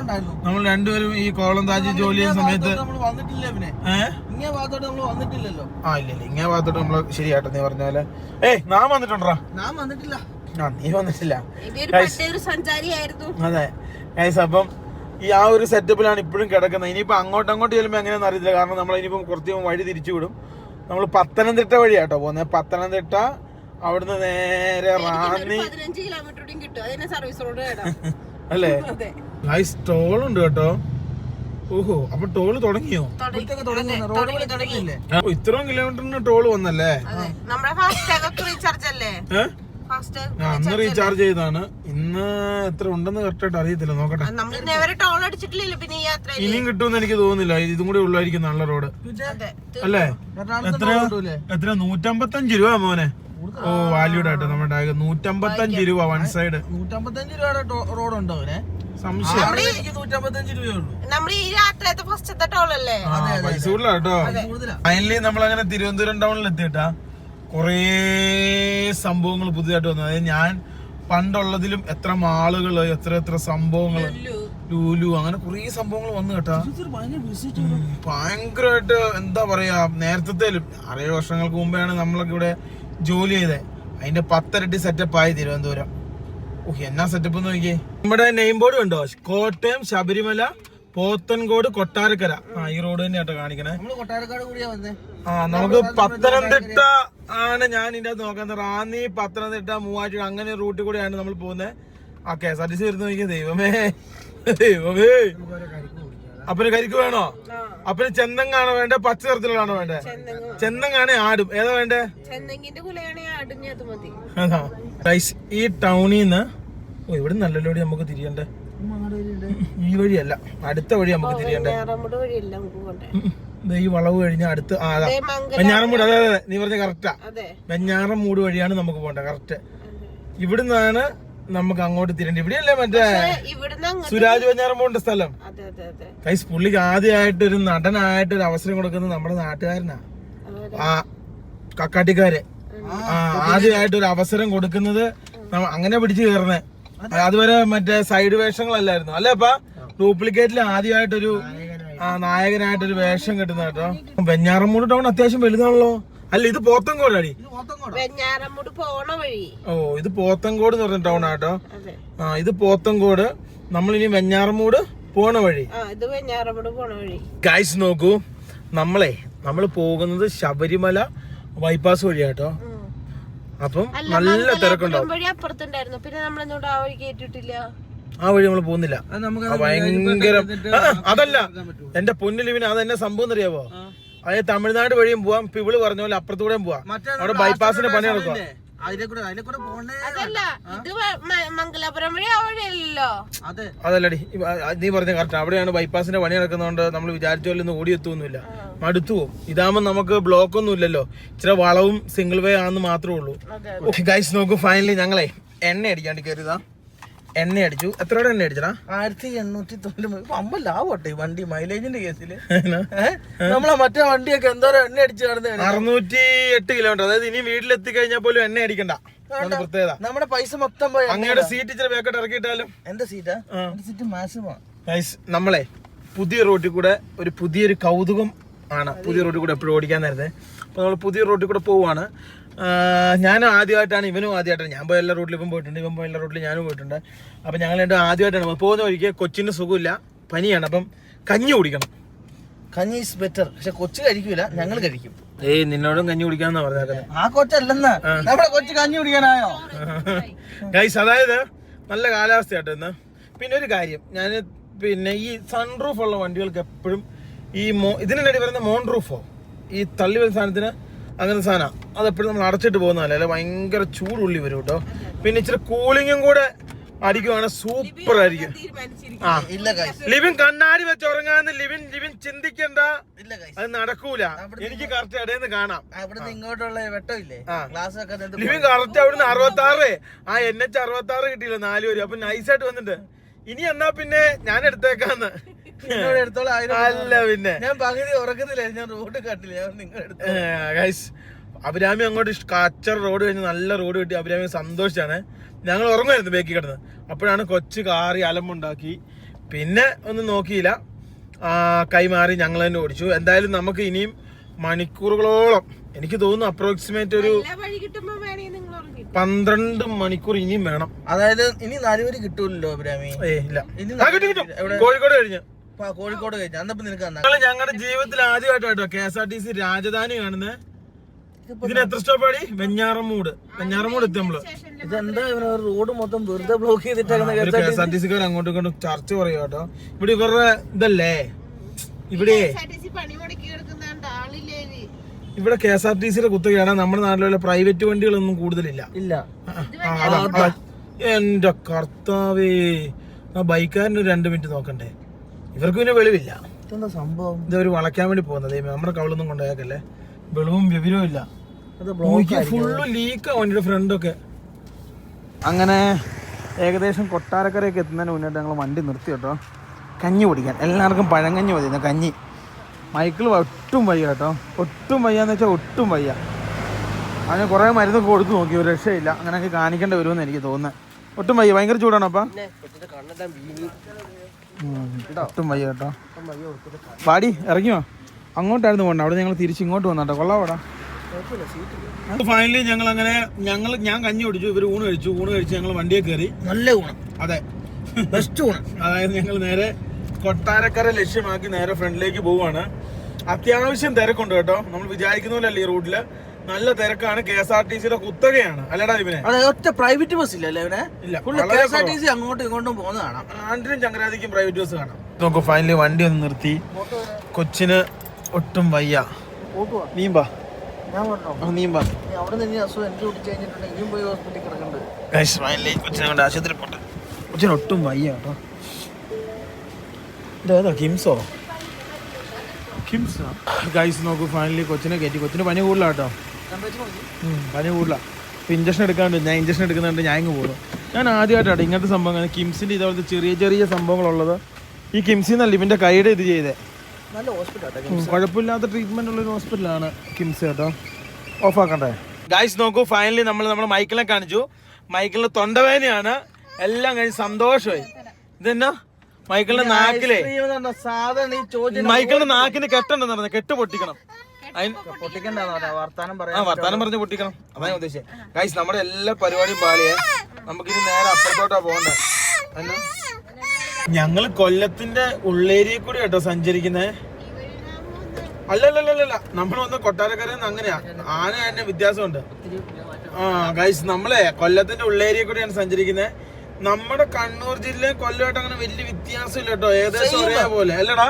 നമ്മൾ രണ്ടുപേരും ഈ കോവളം താജി ജോലി ചെയ്യുന്ന സമയത്ത് നമ്മൾ വന്നിട്ടില്ല പിന്നെ ഏഹ് ഇങ്ങനെ ഭാഗത്തോട്ട് നമ്മൾ വന്നിട്ടില്ലല്ലോ. ആ ഇല്ല ഇല്ല. ഇങ്ങനെ ഭാഗത്തോട്ട് നമ്മൾ ശരിയാട്ടോ നീ പറഞ്ഞ പോലെ. ഏയ് നാം വന്നിട്ടുണ്ടോ? നാം വന്നിട്ടില്ല. ആ നീ വന്നിട്ടില്ല. അതെ. ഗൈസ് അപ്പം ഈ ആ ഒരു സെറ്റപ്പിലാണ് ഇപ്പോഴും കിടക്കുന്നത്. ഇനിയിപ്പോൾ അങ്ങോട്ട് അങ്ങോട്ട് ചെല്ലുമ്പോൾ എങ്ങനെയാണെന്ന് അറിയത്തില്ല. കാരണം നമ്മൾ ഇനിയിപ്പം കുറച്ച് വഴി തിരിച്ചു വിടും. നമ്മൾ പത്തനംതിട്ട വഴിയാട്ടോ പോകുന്നത് പത്തനംതിട്ട അവിടുന്ന് നേരെ റാന്നി അല്ലേ? ഗൈസ് ടോൾ ഉണ്ട് കേട്ടോ. ഓഹോ അപ്പൊ ടോൾ തുടങ്ങിയോ? ഇത്രയും കിലോമീറ്ററിന് ടോൾ വന്നല്ലേ? നമ്മുടെ ഫാസ്റ്റ് റീചാർജ് അല്ലേ? അന്ന് റീചാർജ് ചെയ്താണ് ഇന്ന് എത്ര ഉണ്ടെന്ന് കറക്റ്റായിട്ട് അറിയത്തില്ല നോക്കട്ടെ. ഇനിയും കിട്ടുമെന്ന് എനിക്ക് തോന്നുന്നില്ല. ഇതും കൂടി ഉള്ളായിരിക്കും നല്ല റോഡ് അല്ലേ? എത്ര എത്ര നൂറ്റമ്പത്തഞ്ച് രൂപ മോനെ. ഓ വാല്യൂഡ് ആട്ടോ നമ്മുടെ ടാഗ് നൂറ്റമ്പത്തഞ്ച് രൂപ വൺ സൈഡ് നൂറ്റമ്പത്തഞ്ച് രൂപയുടെ റോഡ് ഉണ്ടോ അവനെ? ഫൈനലി നമ്മൾ അങ്ങനെ തിരുവനന്തപുരം ടൗണിൽ എത്തിയിട്ടാ. കുറേ സംഭവങ്ങൾ പുതിയതായിട്ട് വന്നു. അതായത് ഞാൻ പണ്ടുള്ളതിലും എത്ര മാളുകൾ എത്ര എത്ര സംഭവങ്ങൾ ലൂലു. അങ്ങനെ കുറേ സംഭവങ്ങൾ വന്നു കേട്ടാ. ഭയങ്കരമായിട്ട് എന്താ പറയാ നേരത്തെ അറേഴ് വർഷങ്ങൾക്ക് മുമ്പെയാണ് നമ്മളൊക്കെ ഇവിടെ ജോലി ചെയ്തത് അതിന്റെ പത്തരട്ടി സെറ്റപ്പ് ആയി തിരുവനന്തപുരം. ഓഹ് എന്നാ സെറ്റപ്പ് എന്ന് നോക്കിയേ? നമ്മുടെ നെയിം ബോർഡ് ഉണ്ടോ? കോട്ടയം ശബരിമല പോത്തൻകോട് കൊട്ടാരക്കര. ആ ഈ റോഡ് തന്നെയാട്ടോ കാണിക്കണേ. ആ നമുക്ക് പത്തനംതിട്ട ആണ് ഞാൻ ഇതിന്റെ അകത്ത് നോക്കുന്നത്. റാന്നി പത്തനംതിട്ട മൂവാറ്റുപുഴ അങ്ങനെ റൂട്ടിൽ കൂടെയാണ് നമ്മൾ പോകുന്നത് ആ K S R T C വരുന്ന നോക്കിയ ദൈവമേ. ദൈവമേ. അപ്പന് കരിക്ക് വേണോ? അപ്പന് ചെന്തങ്ങാണോ വേണ്ട? പച്ച നിറത്തിലുള്ളതാണോ വേണ്ടേ? ചെന്നങ്ങാണെ ആടും. ഏതാ വേണ്ടേ? ഈ ടൗണിന്ന് നിന്ന് ഓ ഇവിടെ നല്ലല്ലോടി നമുക്ക് തിരിയണ്ടേ? ഈ വഴിയല്ല. അടുത്ത വഴി നമുക്ക് തിരിയണ്ടേ ഈ വളവ് കഴിഞ്ഞ അടുത്ത് ആ അതാ വെഞ്ഞാറമൂട് അതെ അതെ നീ പറഞ്ഞ കറക്റ്റാ വെഞ്ഞാറമൂട് വഴിയാണ് നമുക്ക് പോകേണ്ടത് കറക്റ്റ് ഇവിടുന്നാണ് നമുക്ക് അങ്ങോട്ട് തിരേണ്ടത് ഇവിടെയല്ലേ മറ്റേ സുരാജ് വെഞ്ഞാറമൂടിന്റെ സ്ഥലം? കൈസ് പുള്ളിക്ക് ആദ്യമായിട്ട് ഒരു നടനായിട്ട് ഒരു അവസരം കൊടുക്കുന്നത് നമ്മുടെ നാട്ടുകാരനാ. ആ കക്കാട്ടിക്കാര്. ആ ആദ്യമായിട്ട് ഒരു അവസരം കൊടുക്കുന്നത് അങ്ങനെ പിടിച്ചു കയറുന്നേ. അതുവരെ മറ്റേ സൈഡ് വേഷങ്ങളല്ലായിരുന്നു. അല്ലേ അപ്പൊ? ഡ്യൂപ്ലിക്കേറ്റിൽ ആദ്യമായിട്ടൊരു ആ നായകനായിട്ടൊരു വേഷം കിട്ടുന്ന കേട്ടോ. വെഞ്ഞാറമൂട് ടൗൺ അത്യാവശ്യം വലുതാണല്ലോ. അല്ല ഇത് പോത്തങ്കോട്. അടി ഓ ഇത് പോത്തങ്കോട് എന്ന് പറഞ്ഞ ടൗൺ ആട്ടോ. ആ ഇത് പോത്തങ്കോട്. വെഞ്ഞാറമൂട് ആ ഇത് വെഞ്ഞാറമ്പുട് പോണ വഴി. ഗൈസ് നോക്കൂ. നമ്മളെ നമ്മൾ പോകുന്നത് ശബരിമല ബൈപ്പാസ് വഴിയാട്ടോ. അപ്പം നല്ല തിരക്കുണ്ടാവും. വഴി അപ്പുറത്തുണ്ടായിരുന്നു. പിന്നെ നമ്മളെന്നോട് ആ വഴി കേട്ടിട്ടില്ല ആ വഴി നമ്മൾ പോകുന്നില്ല. ഭയങ്കര അതല്ല. എന്റെ പൊന്നിലിവിന് അത് എന്നെ സംഭവം അറിയാവോ അതായത് തമിഴ്നാട് വഴിയും പോവാം ഇവൾ പറഞ്ഞ പോലെ അപ്പുറത്തൂടെയും പോവാം. അവിടെ ബൈപ്പാസിന്റെ പണി നടക്കുക അതിലെ കൂടെ പോണേ അതല്ല ഇത് മംഗലാപുരം വഴി ആ അതെ. അതല്ലടി നീ പറഞ്ഞ കറക്റ്റ് അവിടെയാണ് ബൈപ്പാസിന്റെ പണി നടക്കുന്നതുകൊണ്ട് നമ്മൾ വിചാരിച്ച പോലെ ഒന്നും ഓടിയെത്തൊന്നുമില്ല മടുത്തു പോകും ഇതാകുമ്പോൾ നമുക്ക് ബ്ലോക്ക് ഒന്നും ഇല്ലല്ലോ. ഇച്ചിരി വളവും സിംഗിൾ വേ ആണെന്ന് മാത്രമേ ഉള്ളൂ. ഗൈസ് നോക്കൂ ഫൈനലി ഞങ്ങളെ എണ്ണ അടിക്കാണ്ട് കയറിയതാ. എണ്ണ അടിച്ചു. എത്രയുടെ എണ്ണ അടിച്ചടാ? ആയിരത്തി എണ്ണൂറ്റി തൊണ്ണൂറ്. അമ്പ ലാവട്ടെ ഈ വണ്ടി മൈലേജിന്റെ കേസിൽ നമ്മളെ മറ്റേ വണ്ടിയൊക്കെ എന്തോരം എണ്ണ അടിച്ചു നടന്നതാണ് അറുന്നൂറ്റി എട്ട് കിലോമീറ്റർ അതായത് ഇനി വീട്ടിലെത്തി കഴിഞ്ഞാൽ പോലും എണ്ണ അടിക്കണ്ട. പ്രത്യേകത. നമ്മുടെ പൈസ മൊത്തം പോയി അങ്ങയുടെ സീറ്റ് ഇച്ചിരി വേക്കട്ട് ഇറക്കിയിട്ടാലും. എന്റെ സീറ്റാ സീറ്റ് മാക്സിമം നമ്മളെ പുതിയ റോട്ടിൽ കൂടെ ഒരു പുതിയൊരു കൗതുകം ആണ്. പുതിയ റോഡിൽ കൂടെ എപ്പോഴും ഓടിക്കാൻ നേരത്തെ. അപ്പോൾ നമ്മൾ പുതിയ റോഡിൽ കൂടെ പോവുകയാണ് ഞാനും ഞാൻ ആദ്യമായിട്ടാണ് ഇവനും ആദ്യമായിട്ടാണ്. ഞാൻ പോയ എല്ലാ റോഡിലും ഇവൻ പോയിട്ടുണ്ട് ഇവൻ പോയ എല്ലാ റോഡിലും ഞാനും പോയിട്ടുണ്ട്. അപ്പോൾ ഞങ്ങൾ രണ്ടും ആദ്യമായിട്ടാണ്. പോകുന്ന വഴിക്ക് കൊച്ചിന് സുഖമില്ല പനിയാണ്. അപ്പം കഞ്ഞി കുടിക്കണം. കഞ്ഞി ഈസ് ബെറ്റർ പക്ഷെ കൊച്ചു കഴിക്കൂല ഞങ്ങൾ കഴിക്കും. ഏയ് നിന്നോടും കഞ്ഞി കുടിക്കാന്നാ പറഞ്ഞേക്കുന്നത്. ആ കൊച്ചല്ലെന്ന്. നമ്മുടെ കൊച്ചു കഞ്ഞി കുടിക്കാനായോ? ഗൈസ് അതായത് നല്ല കാലാവസ്ഥയാട്ടോ ഇന്ന്. പിന്നെ ഒരു കാര്യം ഞാൻ പിന്നെ ഈ സൺറൂഫ് ഉള്ള വണ്ടികൾക്ക് എപ്പോഴും ഈ മോ ഇതിനടി വരുന്ന മോൺ റൂഫോ ഈ തള്ളി വരുന്ന സാധനത്തിന് അങ്ങനത്തെ സാധനം. അതെപ്പോഴും നമ്മൾ അടച്ചിട്ട് പോകുന്നതല്ല? അല്ലെ? ഭയങ്കര ചൂടുള്ളി വരും കേട്ടോ. പിന്നെ ഇച്ചിരി കൂളിങ്ങും കൂടെ അടിക്കുവാണ്. സൂപ്പർ ആയിരിക്കും. ആ. ലിവിൻ കണ്ണാടി വെച്ച് ഉറങ്ങാന്ന് ലിവിൻ ലിവിൻ ചിന്തിക്കണ്ട. അത് നടക്കൂല. എനിക്ക് കറക്റ്റ് ഇടയിൽ കാണാം. അവിടുന്ന് ഇങ്ങോട്ടുള്ള വെട്ടമില്ലേ? ലിവിൻ കറക്റ്റ് അവിടുന്ന് അറുപത്തി ആറ് ആ എൻ എച്ച് അറുപത്തി ആറ് കിട്ടിയില്ല നാല് പേര് അപ്പൊ നൈസായിട്ട് വന്നിട്ട് ഇനി എന്നാ പിന്നെ ഞാൻ എടുത്തേക്കാന്ന്. അല്ല പിന്നെ. ഞാൻ പകുതി ഉറക്കത്തില്ല ഞാൻ റോഡ് കണ്ടില്ല ഞാൻ അഭിരാമി അങ്ങോട്ട് കച്ചർ റോഡ് കഴിഞ്ഞ് നല്ല റോഡ് കിട്ടി അഭിരാമി സന്തോഷിച്ചാണ് ഞങ്ങൾ ഉറങ്ങുമായിരുന്നു ബേക്കി കിടന്ന്. അപ്പോഴാണ് കൊച്ചു കാറി അലമ്പുണ്ടാക്കി. പിന്നെ ഒന്നും നോക്കിയില്ല. ആ, കൈമാറി ഞങ്ങൾ തന്നെ ഓടിച്ചു. എന്തായാലും നമുക്ക് ഇനിയും മണിക്കൂറുകളോളം എനിക്ക് തോന്നുന്നു അപ്രോക്സിമേറ്റ് ഒരു പന്ത്രണ്ട് മണിക്കൂർ ഇനിയും വേണം. അതായത് ഇനി നാലുപേര് കിട്ടൂലോ അഭിരാമി. ഏ ഇല്ല. കോഴിക്കോട് കഴിഞ്ഞ്. കോഴിക്കോട് കഴിഞ്ഞു. അന്നപ്പോ നിനക്ക് ഞങ്ങളുടെ ജീവിതത്തിൽ ആദ്യമായിട്ടോ K S R T C Rajadhani കാണുന്നത് ഇതിന് എത്ര സ്റ്റോപ്പാടി വെഞ്ഞാറമൂട്. വെഞ്ഞാറമൂട് എത്തി നമ്മൾ. ഇതെന്താ റോഡ് മൊത്തം വെറുതെ ബ്ലോക്ക് ചെയ്തിട്ടാണ് കെ എസ് ആർ ടി സിക്കാർ അങ്ങോട്ടും ഇങ്ങോട്ടും ചർച്ച പറയും കേട്ടോ ഇവിടെ ഇവരുടെ ഇതല്ലേ? ഇവിടെ. പണി മുടക്കി കിടക്കുന്നുണ്ട് ആളില്ലേ ഇനി? ഇവിടെ കെ എസ് ആർ ടി സിയുടെ കുത്തുകയാണ്. നമ്മുടെ നാട്ടിലുള്ള പ്രൈവറ്റ് വണ്ടികളൊന്നും കൂടുതലില്ല. ഇല്ല. എന്റെ കർത്താവേ. ആ ബൈക്കാരന് രണ്ട് മിനിറ്റ് നോക്കണ്ടേ? ഇവർക്ക് പിന്നെ വെളിവില്ല. ഇതെന്താ സംഭവം? അവർ വളയ്ക്കാൻ വേണ്ടി പോകുന്നത്. നമ്മുടെ കവളൊന്നും കൊണ്ടുപോയാക്കല്ലേ? വെളിവും വിവരവും ഇല്ല. ഫുള്ള് ലീക്കാ വണ്ടിയുടെ ഫ്രണ്ടൊക്കെ അങ്ങനെ ഏകദേശം കൊട്ടാരക്കരയൊക്കെ എത്തുന്നതിന് മുന്നേ ഞങ്ങൾ വണ്ടി നിർത്തി കേട്ടോ. കഞ്ഞി കുടിക്കാൻ. എല്ലാവർക്കും പഴങ്കഞ്ഞി മതി. കഞ്ഞി. മൈക്കിൾ ഒട്ടും വയ്യ കേട്ടോ. ഒട്ടും വയ്യാന്ന് വെച്ചാൽ ഒട്ടും വയ്യ. അതിന് കുറേ മരുന്നൊക്കെ കൊടുത്തു നോക്കി. ഒരു രക്ഷയില്ല. അങ്ങനെയൊക്കെ കാണിക്കേണ്ടി വരുമെന്ന് എനിക്ക് തോന്നുന്നത് ഒട്ടും വയ്യ. ഭയങ്കര ചൂടാണോ അപ്പം? ഒട്ടും വയ്യ കേട്ടോ. പാടി ഇറങ്ങിയോ? അങ്ങോട്ടായിരുന്നു പോകണ്ട? അവിടെ ഞങ്ങൾ തിരിച്ച് ഇങ്ങോട്ട് വന്നോട്ടോ. കൊള്ളാവടാ. ഫൈനലി ഞങ്ങൾ അങ്ങനെ ഞങ്ങൾ ഞാൻ കഞ്ഞി കുടിച്ചു ഇവർ ഊണ് കഴിച്ചു. ഊണ് കഴിച്ച് ഞങ്ങൾ വണ്ടിയെ കയറി. നല്ല ഊണം. അതെ. ബെസ്റ്റ് ഊണ്. അതായത് ഞങ്ങൾ നേരെ കൊട്ടാരക്കര ലക്ഷ്യമാക്കി നേരെ ഫ്രണ്ടിലേക്ക് പോവാണ്. അത്യാവശ്യം തിരക്കുണ്ട് കേട്ടോ. നമ്മൾ വിചാരിക്കുന്ന പോലെ അല്ലേ ഈ റൂട്ടിൽ? നല്ല തിരക്കാണ്. കെ എസ് ആർ ടി സിയുടെ കുത്തകയാണ്. അല്ലടാ ഇവനെ? അതെ ഒറ്റ പ്രൈവറ്റ് ബസ് ഇല്ല അല്ലേ ഇവനെ? ഇല്ല full K S R T C അങ്ങോട്ടും ഇങ്ങോട്ടും പോകുന്ന കാണാം. ആണ്ടിനും ചങ്കരാതിക്കും പ്രൈവറ്റ് ബസ് കാണാം. നമുക്ക് ഫൈനലി വണ്ടി ഒന്ന് നിർത്തി. കൊച്ചിന് ഒട്ടും വയ്യ. നീമ്പാ ആശുപത്രി പോട്ടെ. കൊച്ചിന് ഒട്ടും വയ്യ കേട്ടോ. ഇതേതാ കിംസോ? കിംസ്? ഗൈസ് നോക്കൂ ഫൈനലി കൊച്ചിനെ കയറ്റി. കൊച്ചിന് പനി കൂടുതലാ കേട്ടോ. ഉം, പനി കൂടില്ല ഇപ്പം ഇഞ്ചക്ഷൻ എടുക്കാണ്ട് ഞാൻ ഇഞ്ചക്ഷൻ എടുക്കുന്നുണ്ട് ഞാൻ ഇങ്ങ് പോകുന്നു. ഞാൻ ആദ്യമായിട്ടാണ് ഇങ്ങനത്തെ സംഭവം കിംസിന്റെ ഇതുപോലത്തെ ചെറിയ ചെറിയ സംഭവങ്ങളുള്ളത്. ഈ കിംസിൽ നിന്നല്ല ഇവന്റെ കൈയുടെ ഇത് ചെയ്തേ. നല്ല ഹോസ്പിറ്റൽ കുഴപ്പമില്ലാത്ത ട്രീറ്റ്മെന്റ് ഉള്ള ഒരു ഹോസ്പിറ്റലാണ് കിംസ് കേട്ടോ. ഓഫാക്കണ്ടേ ഗൈസ് നോക്കൂ ഫൈനലി നമ്മൾ നമ്മുടെ മൈക്കിളിനെ കാണിച്ചു. മൈക്കിളിന് തൊണ്ടവേദനയാണ്. എല്ലാം കഴിഞ്ഞ് സന്തോഷമായി. ഇതെന്നാ? മൈക്കിളിന്റെ നാക്കിലെ. മൈക്കിളിന്റെ നാക്കിന് കെട്ടണ്ടെന്ന് പറഞ്ഞു കെട്ട് പൊട്ടിക്കണം. വർത്താനം പറഞ്ഞ് പൊട്ടിക്കണം. അതാ ഞാൻ ഉദ്ദേശിച്ചത് ഗൈസ് നമ്മുടെ എല്ലാ പരിപാടിയും പാളിയേ. നമുക്കിനി നേരെ അപ്പുറത്തോട്ടാ പോകണ്ടേ. ഞങ്ങൾ ഞങ്ങൾ കൊല്ലത്തിന്റെ ഉള്ളേരിയെ കൂടി കേട്ടോ സഞ്ചരിക്കുന്നേ. അല്ലല്ലല്ലല്ല നമ്മൾ വന്ന കൊട്ടാരക്കരയിൽ നിന്ന് അങ്ങനെയാ. ആന തന്നെ വ്യത്യാസമുണ്ട്. ആ ഗൈസ് നമ്മളെ കൊല്ലത്തിന്റെ ഉള്ളേരിയെ കൂടിയാണ് സഞ്ചരിക്കുന്നത് നമ്മുടെ കണ്ണൂർ ജില്ലയും കൊല്ലമായിട്ട് അങ്ങനെ വലിയ വ്യത്യാസമില്ല കേട്ടോ ഏകദേശം ഒരേപോലെ അല്ലടാ?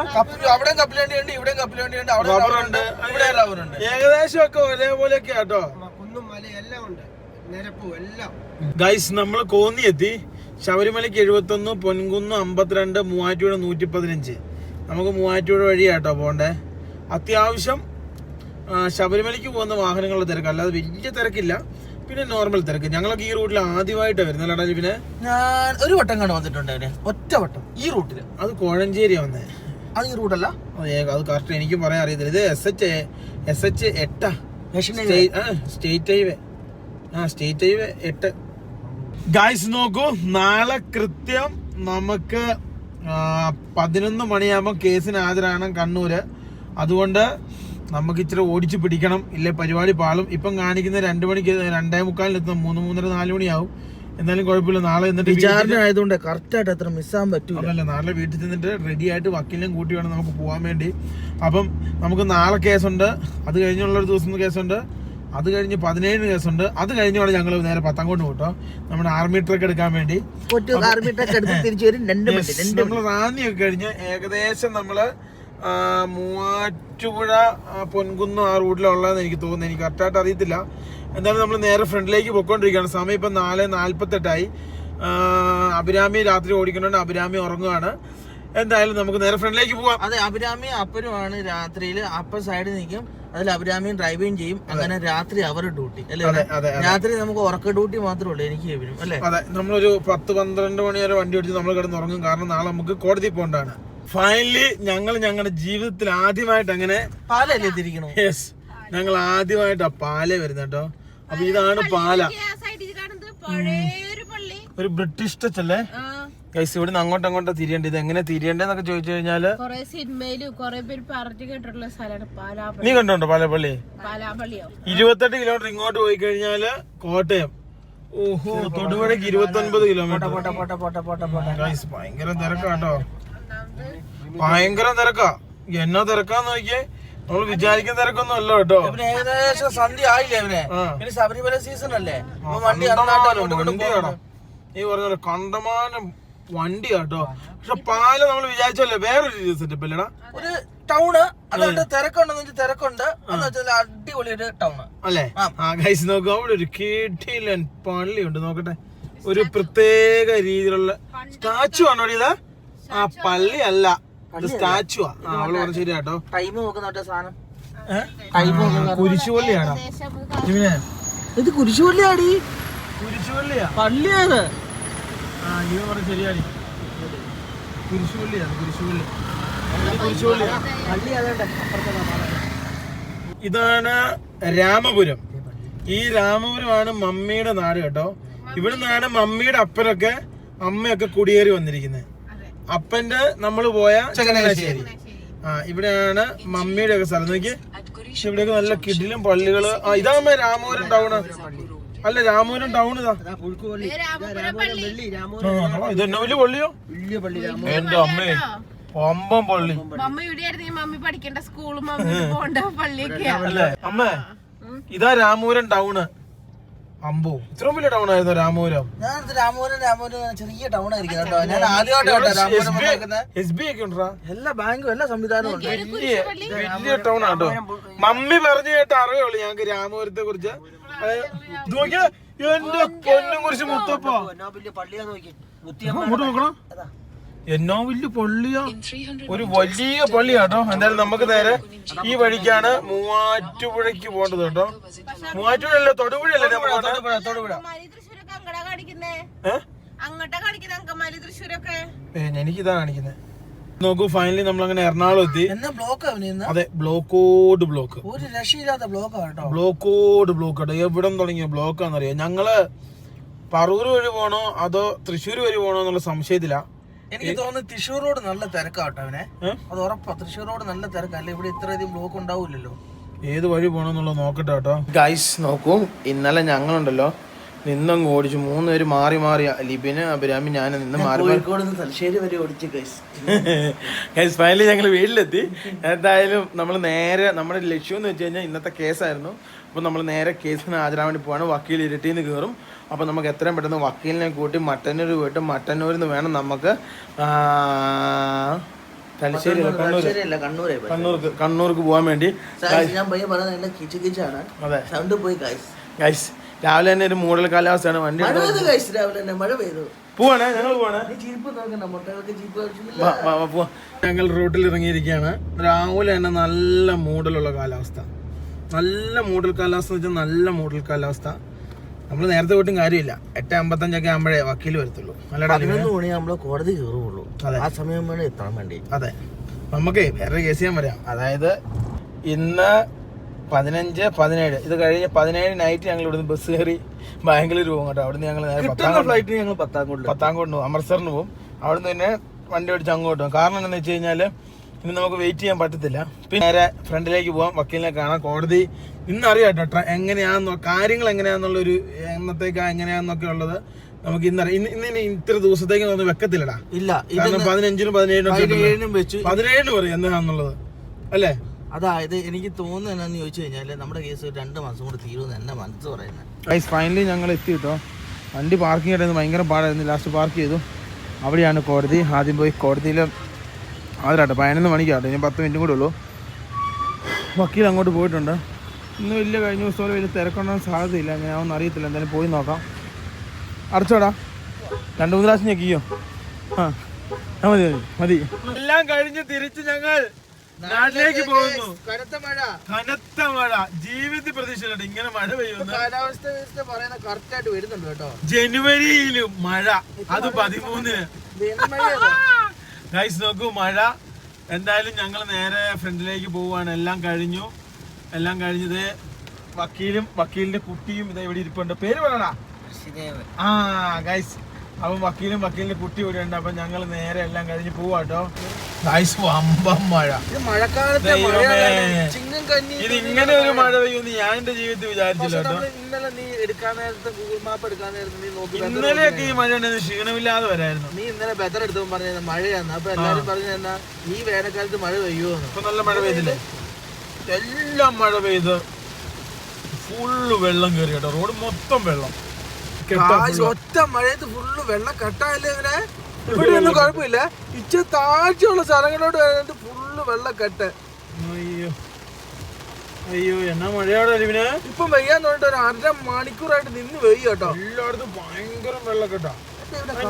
അവിടെ കപ്പിലേണ്ടി ഉണ്ട് ഇവിടെ കപ്പിലേണ്ടി ഉണ്ട് അവിടെ റബ്ബറുണ്ട് ഇവിടെ റബ്ബറുണ്ട് ഏകദേശം ഒക്കെ ഒരേപോലെയൊക്കെ കേട്ടോ കുന്നും മല എല്ലാം ഉണ്ട്. നിരപ്പും എല്ലാം. ഗൈസ് നമ്മൾ കോന്നി എത്തി. ശബരിമലയ്ക്ക് എഴുപത്തൊന്ന് പൊൻകുന്ന് അമ്പത്തിരണ്ട് മൂവാറ്റുപുഴ നൂറ്റി പതിനഞ്ച് നമുക്ക് മൂവാറ്റുപുഴ വഴിയാട്ടോ പോകണ്ടേ അത്യാവശ്യം ശബരിമലയ്ക്ക് പോകുന്ന വാഹനങ്ങളുടെ തിരക്ക്. അല്ലാതെ വലിയ തിരക്കില്ല. പിന്നെ നോർമൽ തിരക്ക്. ഞങ്ങളൊക്കെ ഈ റൂട്ടിൽ ആദ്യമായിട്ട് വരുന്നത്. അല്ലാടാ പിന്നെ ഞാൻ ഒരു വട്ടം കണ്ട് വന്നിട്ടുണ്ട് അവന്. ഒറ്റ വട്ടം. ഈ റൂട്ടിൽ അത് കോഴഞ്ചേരിയാ വന്നേ. അത് ഈ റൂട്ടല്ല അത് അത് കറക്റ്റ് എനിക്കും പറയാൻ അറിയത്തില്ല. ഇത് എസ് എച്ച് എസ് എച്ച് എട്ടാ. സ്റ്റേറ്റ് ഹൈവേ ആ സ്റ്റേറ്റ് ഹൈവേ എട്ട്. ഗായ്സ് നോക്കൂ. നാളെ കൃത്യം നമുക്ക് പതിനൊന്ന് മണിയാകുമ്പോൾ കേസിന് ഹാജരാണ് കണ്ണൂര്. അതുകൊണ്ട് നമുക്ക് ഇച്ചിരി ഓടിച്ച് പിടിക്കണം. ഇല്ലേ പരിപാടി പാളും. ഇപ്പം കാണിക്കുന്ന രണ്ട് മണിക്ക് രണ്ടേ മുക്കാലിനെത്തും മൂന്ന് മൂന്നര നാല് മണിയാവും. എന്നാലും കുഴപ്പമില്ല. നാളെ എന്നിട്ട് വിചാരണ ആയതുകൊണ്ട് കറക്റ്റ് ആയിട്ട് അത്ര മിസ്സാൻ പറ്റും അല്ല നാളെ വീട്ടിൽ ചെന്നിട്ട് റെഡി ആയിട്ട് വക്കീലും കൂട്ടി വേണം നമുക്ക് പോകാൻ വേണ്ടി. അപ്പം നമുക്ക് നാളെ കേസുണ്ട് അത് കഴിഞ്ഞുള്ള ഒരു ദിവസം കേസുണ്ട് അത് കഴിഞ്ഞ് പതിനേഴിന് കേസുണ്ട് അത് കഴിഞ്ഞോടെ ഞങ്ങൾ നേരെ പത്തങ്കോട്ട് പോട്ടോ. നമ്മുടെ ആർമി ട്രക്ക് എടുക്കാൻ വേണ്ടി. ആർമി ട്രക്ക് എടുത്ത് തിരിച്ചു വരും. നമ്മൾ റാന്നിയൊക്കെ കഴിഞ്ഞ് ഏകദേശം നമ്മൾ മൂവാറ്റുപുഴ പൊൻകുന്ന് ആ റൂട്ടിലുള്ളതെന്ന് എനിക്ക് തോന്നുന്നു. എനിക്ക് കറക്റ്റായിട്ട് അറിയത്തില്ല. എന്തായാലും നമ്മൾ നേരെ ഫ്രണ്ടിലേക്ക് പൊയ്ക്കൊണ്ടിരിക്കുകയാണ്. സമയം ഇപ്പം നാല് നാൽപ്പത്തെട്ടായി. അഭിരാമി രാത്രി ഓടിക്കുന്നുണ്ട്. അഭിരാമി ഉറങ്ങുകയാണ് എന്തായാലും നമുക്ക് നേരെ ഫ്രണ്ടിലേക്ക് പോവാം. അതെ അഭിരാമി അപ്പനുമാണ് രാത്രിയിൽ അപ്പൻ സൈഡിൽ നിൽക്കും. അതിൽ അഭിരാമിയും ഡ്രൈവിംഗ് ചെയ്യും അങ്ങനെ രാത്രി അവർ ഡ്യൂട്ടി അല്ലേ? അതെ അതെ അതെ. രാത്രി നമുക്ക് ഉറക്ക ഡ്യൂട്ടി മാത്രമേ ഉള്ളൂ എനിക്ക് വരും അല്ലേ? അതെ നമ്മളൊരു പത്ത് പന്ത്രണ്ട് മണി വരെ വണ്ടി ഓടിച്ച് നമ്മൾ കിടന്ന് ഉറങ്ങും. കാരണം നാളെ നമുക്ക് കോടതി പോകണ്ടാണ് ഫൈനലി ഞങ്ങൾ ഞങ്ങളുടെ ജീവിതത്തിൽ ആദ്യമായിട്ട് അങ്ങനെ പാലല്ലേ തിരിക്കണോ യെസ് ഞങ്ങൾ ആദ്യമായിട്ടാ പാല വരുന്നത് കേട്ടോ അപ്പൊ ഇതാണ് പാല. ഒരു ബ്രിട്ടീഷ് ടച്ച് അല്ലേ? ആ. ഗൈസ് ഇവിടുന്ന് അങ്ങോട്ട് അങ്ങോട്ട് തിരിയേണ്ടത് ഇത് എങ്ങനെ തിരിയേണ്ടതെന്നൊക്കെ ചോദിച്ചു കഴിഞ്ഞാൽ കൊറേ സിനിമയിലും കൊറേ പേര് പറഞ്ഞു കേട്ടിട്ടുള്ള സ്ഥലമാണ് പാലാപ്പള്ളി. നീ കണ്ടോണ്ടോ പാലപ്പള്ളി? ഇരുപത്തെട്ട് കിലോമീറ്റർ ഇങ്ങോട്ട് പോയി കഴിഞ്ഞാൽ കോട്ടയം. ഓഹോ തൊടുപുഴയ്ക്ക് ഇരുപത്തി ഒൻപത് കിലോമീറ്റർ. പോട്ടെ പോട്ടെ പോട്ടെ പോട്ടെ പോട്ടെ. ഗൈസ് ഭയങ്കര തിരക്കാട്ടോ. ഭയങ്കര തിരക്കാ. എന്നാ തിരക്കാന്ന് നോക്കിയേ? നമ്മൾ വിചാരിക്കുന്ന തിരക്കൊന്നും അല്ല കേട്ടോ. ഇവന് ഏകദേശം സന്ധ്യ ആയില്ലേ അവനെ. പിന്നെ ശബരിമല സീസൺ അല്ലേ? വണ്ടി. ഈ പറഞ്ഞ പോലെ കണ്ടമാനം വണ്ടി കേട്ടോ. പക്ഷെ പാല നമ്മൾ വിചാരിച്ചല്ലേ വേറൊരു സെറ്റപ്പ് അല്ലേടാ ഒരു ടൗണ് അതുകൊണ്ട് തിരക്കുണ്ടെന്ന് വെച്ചാൽ തിരക്കുണ്ട്. എന്ന് വെച്ചാൽ അടിപൊളി ഒരു ടൗണ് അല്ലേ? ആ. ഗൈസ് നോക്കുക അവിടെ ഒരു കിട്ടിയില്ലൻ പള്ളി ഉണ്ട് നോക്കട്ടെ. ഒരു പ്രത്യേക രീതിയിലുള്ള സ്റ്റാച്ചു ആണോ ഇതാ? ആ പള്ളി അല്ല സ്റ്റാച്ചു അവൾ പറഞ്ഞ ശരി കേട്ടോ. ടൈം നോക്കുന്ന സാധനം. കുരിശുപള്ളിയാണോ? ഇവനെ. ഇത് കുരിശുപള്ളിയാടി. കുരിശുപള്ളിയാ? പള്ളിയത് ആ പറഞ്ഞ ശരിയാടി. കുരിശുപള്ളിയാണ് കുരിശുപള്ളി. ഇതാണ് രാമപുരം. ഈ രാമപുരമാണ് മമ്മിയുടെ നാട് കേട്ടോ. ഇവിടെ നിന്നാണ് മമ്മിയുടെ അപ്പനൊക്കെ അമ്മയൊക്കെ കുടിയേറി വന്നിരിക്കുന്നത് അപ്പന്റെ നമ്മൾ പോയ ചങ്ങനാശ്ശേരി. ആ ഇവിടെയാണ് മമ്മിയുടെ ഒക്കെ സ്ഥലം നോക്കി ഇവിടെയൊക്കെ നല്ല കിടിലും പള്ളികൾ. ആ ഇതാകുമ്പോ രാമപുരം ടൗണ്. അല്ല രാമപുരം ടൗൺ ഇതാ. ഇതാ എന്നാ വലിയ പള്ളിയോ? വലിയ പള്ളി രാമപുരം എന്റെ അമ്മേ. പമ്പം പള്ളി. മമ്മി പഠിക്കേണ്ട സ്കൂളും അമ്മേ ഇതാ രാമപുരം ടൗണ്. അമ്പോ. ഇത്രയും വലിയ ടൗൺ ആയിരുന്നു രാമപുരം? ഞാൻ രാമപുരം രാമപുരം ചെറിയ ടൗൺ ആയിരിക്കും കേട്ടോ. ഞാൻ ആദ്യമായിട്ടാണ് രാമപുരം വന്നേക്കുന്നത് എസ് ബി ഒക്കെ ഉണ്ടാ? എല്ലാ ബാങ്കും എല്ലാ സംവിധാനവും ഉണ്ട്. വലിയ വലിയ ടൗൺ ആട്ടോ മമ്മി പറഞ്ഞു കേട്ട അറിവേ ഉള്ളൂ ഞങ്ങക്ക് രാമപുരത്തെ കുറിച്ച്. എന്റെ പൊന്നും കുറിച്ച് മുത്തപ്പോ. പള്ളിയാ നോക്കി. നോക്കണം. എന്നോ വലിയ പള്ളിയാ? ഒരു വലിയ പള്ളിയാട്ടോ എന്തായാലും നമുക്ക് നേരെ ഈ വഴിക്കാണ് മൂവാറ്റുപുഴയ്ക്ക് പോകേണ്ടത് കേട്ടോ. മൂവാറ്റുപുഴ അല്ലേ തൊടുപുഴ അല്ലേ തൊടുപുഴ തൊടുപുഴ. കാണിക്കുന്നേ? കാണിക്കുന്നേ എനിക്കിതാ കാണിക്കുന്നത് നോക്കൂ ഫൈനലി നമ്മൾ അങ്ങനെ എറണാകുളം എത്തി. അതെ ബ്ലോക്കോട് ബ്ലോക്ക്. ഒരു രക്ഷയില്ലാത്ത ബ്ലോക്കാട്ടോ ബ്ലോക്കോട് ബ്ലോക്ക് കേട്ടോ. എവിടെ തുടങ്ങിയ ബ്ലോക്ക് ആണെന്നറിയാം? ഞങ്ങൾ പറൂർ വഴി പോണോ അതോ തൃശ്ശൂർ വഴി പോണോ എന്നുള്ള സംശയത്തിലാ. എനിക്ക് തോന്നുന്നു തൃശ്ശൂർ റോഡ് നല്ല തിരക്കാട്ടോ അവനെ? അത് ഉറപ്പാ തൃശ്ശൂർ റോഡ് നല്ല തിരക്കല്ല ഇവിടെ ഇത്രയധികം ബ്ലോക്ക് ഉണ്ടാവില്ലല്ലോ. ഏത് വഴി പോകണമെന്നുള്ളത് നോക്കട്ടെ കേട്ടോ ഗൈസ് നോക്കൂ. ഇന്നലെ ഞങ്ങളുണ്ടല്ലോ. നിന്നങ്ങ് ഓടിച്ചു. മൂന്ന് പേര് മാറി മാറി. ലിബിന് അഭിരാമി ഞാൻ നിന്ന് മാറി മാറി. കോഴിക്കോട് നിന്ന് തലശ്ശേരി വരെ ഓടിച്ചു ഗൈസ് ഗൈസ് ഫൈനലി ഞങ്ങൾ വീട്ടിലെത്തി. എന്തായാലും നമ്മൾ നേരെ നമ്മുടെ ലക്ഷ്യം എന്ന് വെച്ച് കഴിഞ്ഞാൽ ഇന്നത്തെ കേസായിരുന്നു അപ്പോൾ നമ്മൾ നേരെ കേസിന് ഹാജരാൻ വേണ്ടി പോവാണ്. വക്കീൽ ഇരട്ടിയിൽ നിന്ന് കയറും അപ്പോൾ നമുക്ക് എത്രയും പെട്ടെന്ന് വക്കീലിനെ കൂട്ടി മട്ടന്നൂർ പോയിട്ട് മട്ടന്നൂരിൽ നിന്ന് വേണം നമുക്ക് തലശ്ശേരി. കണ്ണൂർക്ക് കണ്ണൂർക്ക് പോകാൻ വേണ്ടി. അതെ. സൗണ്ട് പോയി ഗൈസ് രാവിലെ തന്നെ ഒരു മൂടൽ കാലാവസ്ഥയാണ്. വണ്ടി പോവാണ് ഞങ്ങൾ പോവാണേ. ഞങ്ങൾ റോട്ടിൽ ഇറങ്ങിയിരിക്കുകയാണ് രാവിലെ തന്നെ നല്ല മൂടലുള്ള കാലാവസ്ഥ. നല്ല മൂടൽ കാലാവസ്ഥ എന്ന് വെച്ചാൽ നല്ല മൂടൽ കാലാവസ്ഥ. നമ്മൾ നേരത്തെ പോയിട്ടും കാര്യമില്ല. എട്ട് അമ്പത്തഞ്ചൊക്കെ ആകുമ്പോഴേ വക്കീൽ വരത്തുള്ളൂ. നല്ല? പതിനൊന്ന് മണി നമ്മൾ കോടതി കയറുള്ളൂ അതെ. ആ സമയം വേണം എത്താൻ വേണ്ടി? അതെ. നമുക്ക് വേറെ കേസ് ചെയ്യാൻ പറയാം. അതായത് ഇന്ന് പതിനഞ്ച് പതിനേഴ്. ഇത് കഴിഞ്ഞ് പതിനേഴ് നൈറ്റ് ഞങ്ങൾ ഇവിടുന്ന് ബസ് കയറി ബാംഗ്ലൂർ പോകും കേട്ടോ. അവിടുന്ന് ഞങ്ങൾ നേരെ പത്താം ഫ്ലൈറ്റിന് ഞങ്ങൾ പത്താം കൊള്ളു പത്താംകോട്ടിന് പോകും. അമൃത്സറിന് പോകും. അവിടുന്ന് തന്നെ വണ്ടി ഓടിച്ച് അങ്ങോട്ട് പോകും. കാരണം എന്താണെന്ന് വെച്ച് കഴിഞ്ഞാൽ ഇനി നമുക്ക് വെയിറ്റ് ചെയ്യാൻ പറ്റത്തില്ല. പിന്നെ നേരെ ഫ്രണ്ടിലേക്ക് പോകാം വക്കീലിനെ കാണാം. കോടതി ഇന്ന് അറിയാം കേട്ടോ എങ്ങനെയാണെന്നോ കാര്യങ്ങൾ എങ്ങനെയാണെന്നുള്ളൊരു എന്നത്തേക്കാ എങ്ങനെയാണെന്നൊക്കെ ഉള്ളത്. നമുക്ക് ഇന്നറിയാം. ഇന്ന് ഇന്ന് ഇനി ഇത്ര ദിവസത്തേക്ക് ഒന്നും വെക്കത്തില്ലടാ. ഇല്ല. കാരണം പതിനഞ്ചിനും പതിനേഴിനും വെച്ചു. പതിനേഴിന് പറയും എന്താണെന്നുള്ളത്. അല്ലേ? അതായത് എനിക്ക് തോന്നുന്നത് എന്നാന്ന് ചോദിച്ചു കഴിഞ്ഞാൽ നമ്മുടെ കേസ് രണ്ട് മാസം കൂടെ തീരുമെന്ന് എന്റെ മനസ്സ് പറയുന്നത്. ഫൈനലി ഞങ്ങൾ എത്തി കേട്ടോ. വണ്ടി പാർക്കിംഗ് ഇടുന്നത് ഭയങ്കര പാടായിരുന്നു. ലാസ്റ്റ് പാർക്ക് ചെയ്തു. അവിടെയാണ് കോടതി. ആദ്യം പോയി കോടതിയിൽ അതിലാട്ടെ പതിനൊന്ന് മണിക്കാട്ടെ ഞാൻ പത്ത് മിനിറ്റും കൂടെ ഉള്ളൂ. വക്കീൽ അങ്ങോട്ട് പോയിട്ടുണ്ട്. ഇന്ന് വലിയ കഴിഞ്ഞ ദിവസം പോലെ വലിയ തിരക്കുണ്ടാകാൻ സാധ്യതയില്ല. ഞാൻ ഒന്നും അറിയത്തില്ല. എന്തായാലും പോയി നോക്കാം. അടച്ചോടാ. രണ്ടു മൂന്ന് പ്രാവശ്യം ഞെക്കിയോ ആ ആ, മതി മതി മതി. എല്ലാം കഴിഞ്ഞ് തിരിച്ച് ഞങ്ങൾ നാട്ടിലേക്ക് പോകുന്നു. കനത്ത മഴ. കനത്ത മഴ. ജീവിതത്തിൽ പ്രതീക്ഷയിലുണ്ട്. ഇങ്ങനെ മഴ പെയ്യുന്നു കാലാവസ്ഥ വ്യവസ്ഥ പറയുന്ന കറക്റ്റ് ആയിട്ട് വരുന്നുണ്ട് കേട്ടോ. ജനുവരിയിലും മഴ. അത് പതിമൂന്നിന്. ഗൈസ് നോക്കൂ മഴ. എന്തായാലും ഞങ്ങൾ നേരെ ഫ്രണ്ടിലേക്ക് പോവുകയാണ്. എല്ലാം കഴിഞ്ഞു. എല്ലാം കഴിഞ്ഞത് വക്കീലും വക്കീലിന്റെ കുട്ടിയും ഇതാ ഇവിടെ ഇരിപ്പുണ്ട്. പേര് പറയണ? ആ ഗൈസ് അപ്പം വക്കീലും വക്കീലിന്റെ കുട്ടി ഇവിടെ ഉണ്ട്. അപ്പൊ ഞങ്ങൾ നേരെ എല്ലാം കഴിഞ്ഞ് പോവാട്ടോ നൈസ് അമ്പം മഴ. ഇത് മഴക്കാലത്തെ ഇത് ഇങ്ങനെ ഒരു മഴ പെയ്യുമെന്ന് ഞാൻ എന്റെ ജീവിതത്തിൽ വിചാരിച്ചില്ല കേട്ടോ. ഇന്നലെ നീ എടുക്കാൻ നേരത്തെ ഗൂഗിൾ മാപ്പ് എടുക്കാൻ നേരത്തെ നീ നോക്കി ഇന്നലെയൊക്കെ ഈ മഴ ഉണ്ടെന്ന് ക്ഷീണമില്ലാതെ വരായിരുന്നു. നീ ഇന്നലെ ബെത്തർ എടുത്തപ്പോൾ പറഞ്ഞ മഴയാണ് അപ്പൊ എല്ലാരും പറഞ്ഞു എന്നാ ഈ വേനൽക്കാലത്ത് മഴ പെയ്യുമെന്ന് ഇപ്പൊ നല്ല മഴ പെയ്തില്ലേ? എല്ലാം മഴ പെയ്ത് ഫുള്ള് വെള്ളം കയറി കേട്ടോ. റോഡ് മൊത്തം വെള്ളം. ഒറ്റ മഴയത്ത് ഫുള്ള് വെള്ളം കെട്ടാല്ലേ ഇവനെ? ഇവിടെ ഒന്നും കുഴപ്പമില്ല. ഇച്ച താഴ്ചയുള്ള സ്ഥലങ്ങളോട് വരുന്നത് ഫുള്ള് വെള്ളം കെട്ട്. അയ്യോ. അയ്യോ എന്നാ മഴയാടോ അരിവിന് ഇപ്പം വെയ്യാന്ന് പറഞ്ഞിട്ട് ഒരു അര മണിക്കൂറായിട്ട് നിന്ന് വെയ്യ കേട്ടോ എല്ലായിടത്തും ഭയങ്കര വെള്ളം കേട്ടാ